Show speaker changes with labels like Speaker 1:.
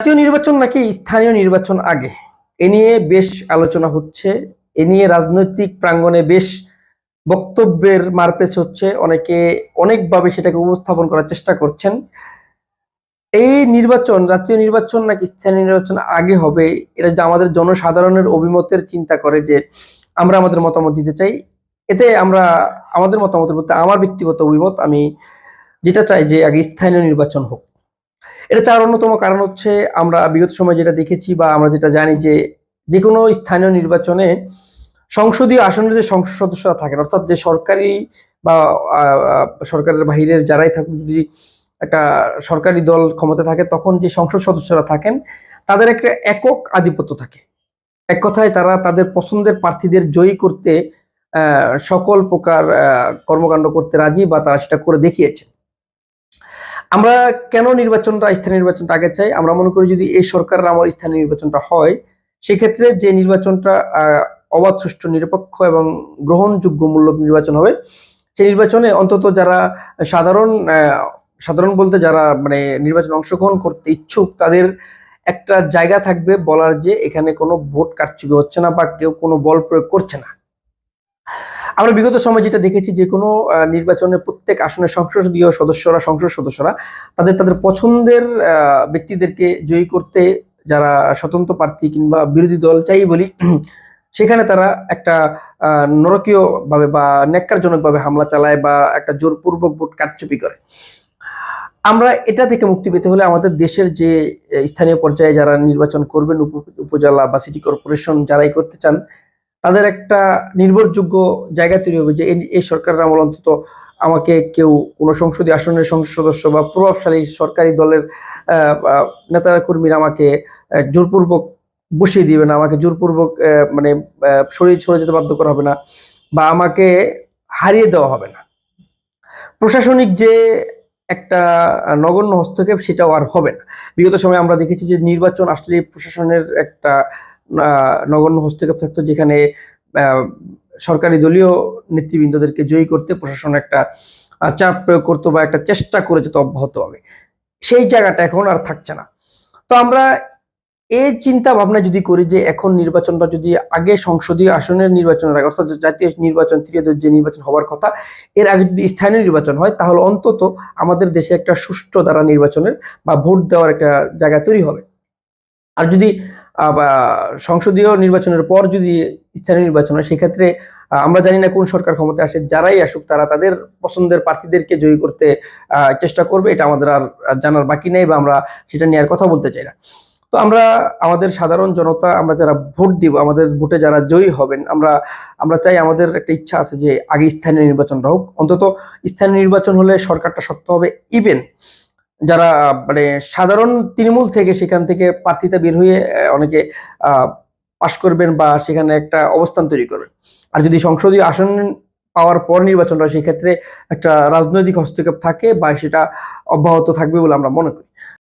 Speaker 1: জাতীয় নির্বাচন নাকি স্থানীয় নির্বাচন আগে? এ নিয়ে বেশ আলোচনা হচ্ছে। এ নিয়ে রাজনৈতিক প্রাঙ্গণে বেশ বক্তব্যের মারপেচ হচ্ছে। অনেকে অনেকভাবে সেটাকে উপস্থাপন করার চেষ্টা করছেন। এই নির্বাচন, জাতীয় নির্বাচন নাকি স্থানীয় নির্বাচন আগে হবে, এটা যদি আমাদের জনসাধারণের অভিমতের চিন্তা করে যে আমরা আমাদের মতামত দিতে চাই, এতে আমরা আমাদের মতামতের বলতে আমার ব্যক্তিগত অভিমত, আমি যেটা চাই যে আগে স্থানীয় নির্বাচন হোক। এটা চার অন্যতম কারণ হচ্ছে আমরা বিগত সময় যেটা দেখেছি বা আমরা যেটা জানি যে যে কোনো স্থানীয় নির্বাচনে সংসদীয় আসনের যে সংসদ সদস্যরা থাকেন, অর্থাৎ যে সরকারি বা সরকারের বাহিরের যারাই থাকুক, যদি একটা সরকারি দল ক্ষমতা থাকে, তখন যে সংসদ সদস্যরা থাকেন, তাদের একটা একক আধিপত্য থাকে। এক কথায় তারা তাদের পছন্দের প্রার্থীদের জয়ী করতে সকল প্রকার কর্মকাণ্ড করতে রাজি বা তারা সেটা করে দেখিয়েছে আমরা কেন নির্বাচনটা, স্থানীয় নির্বাচনটা আগে চাই? আমরা মনে করি যদি এই সরকারের আমার স্থানীয় নির্বাচনটা হয়, সেক্ষেত্রে যে নির্বাচনটা অবাধ সুষ্ঠু নিরপেক্ষ এবং গ্রহণযোগ্য গ্রহণযোগ্যমূলক নির্বাচন হবে, সেই নির্বাচনে অন্তত যারা সাধারণ সাধারণ বলতে যারা মানে নির্বাচনে অংশগ্রহণ করতে ইচ্ছুক, তাদের একটা জায়গা থাকবে বলার যে এখানে কোনো ভোট কারচুপি হচ্ছে না বা কেউ কোনো বল প্রয়োগ করছে না। আমরা বিগত সময় যেটা দেখেছি যে কোনো নির্বাচনে প্রত্যেক আসনের সংসদীয় সদস্যরা সংসদ সদস্যরা তাদের তাদের পছন্দের ব্যক্তিদেরকে জয়ী করতে যারা স্বতন্ত্র প্রার্থী কিংবা বিরোধী দল চাই বলি সেখানে তারা একটা আহ, নরকীয় ভাবে বা ন্যাক্কারজনক ভাবে হামলা চালায় বা একটা জোরপূর্বক ভোট কারচুপি করে। আমরা এটা থেকে মুক্তি পেতে হলে আমাদের দেশের যে স্থানীয় পর্যায়ে যারা নির্বাচন করবেন উপ- উপজেলা বা সিটি কর্পোরেশন যারাই করতে চান তাদের একটা নির্ভরযোগ্য জায়গা তৈরি হবে যে এই- সরকারের আমল অন্তত আমাকে কেউ কোনো সংসদীয় আসনের সংসদ সদস্য বা প্রভাবশালী সরকারি দলের নেতা কর্মীরা আমাকে জোরপূর্বক বসিয়ে দিবে না, আমাকে জোরপূর্বক মানে সরিয়ে সরে যেতে বাধ্য করা হবে না বা আমাকে হারিয়ে দেওয়া হবে না। প্রশাসনিক যে একটা নগণ্য হস্তক্ষেপ সেটাও আর হবে না। বিগত সময় আমরা দেখেছি যে নির্বাচন আসলে প্রশাসনের একটা নগণ্য হস্তক্ষেপ থাকতো যেখানে সরকারি দলীয় নেতৃবৃন্দদেরকে জয়ী করতে প্রশাসন একটা চাপ প্রয়োগ করতো বা একটা চেষ্টা করে যেত অব্যাহত হবে সেই জায়গাটা এখন আর থাকছে না। তো আমরা এই চিন্তা ভাবনা যদি করি যে এখন নির্বাচনটা যদি আগে সংসদীয় আসনের নির্বাচনের আগে, অর্থাৎ জাতীয় নির্বাচন তৃতীয় যে নির্বাচন হওয়ার কথা, এর আগে যদি স্থানীয় নির্বাচন হয়, তাহলে অন্তত আমাদের দেশে একটা সুষ্ঠু দ্বারা নির্বাচনের বা ভোট দেওয়ার একটা জায়গা তৈরি হবে। আর যদি সংসদীয় নির্বাচনের পর যদি স্থানীয় নির্বাচন হয়, সেক্ষেত্রে আমরা জানি না কোন সরকার ক্ষমতায় আসে, যারাই আসুক, তারা তাদের পছন্দের প্রার্থীদেরকে জয়ী করতে চেষ্টা করবে, এটা আমাদের আর জানার বাকি নেই বা আমরা সেটা নিয়ে আর কথা বলতে চাই না। তো আমরা, আমাদের সাধারণ জনতা, আমরা যারা ভোট দিব, আমাদের ভোটে যারা জয়ী হবেন, আমরা আমরা চাই আমাদের একটা ইচ্ছা আছে যে আগে স্থানীয় নির্বাচনটা হোক। অন্তত স্থানীয় নির্বাচন হলে সরকারটা শক্ত হবে ইভেন যারা মানে সাধারণ তৃণমূল থেকে সেখান থেকে প্রার্থীতা বের হয়ে অনেকে পাশ করবেন বা সেখানে একটা অবস্থান তৈরি করবেন। আর যদি সংসদীয় আসন পাওয়ার পর নির্বাচন হয়, সেক্ষেত্রে একটা রাজনৈতিক হস্তক্ষেপ থাকে বা সেটা অব্যাহত থাকবে বলে আমরা মনে করি।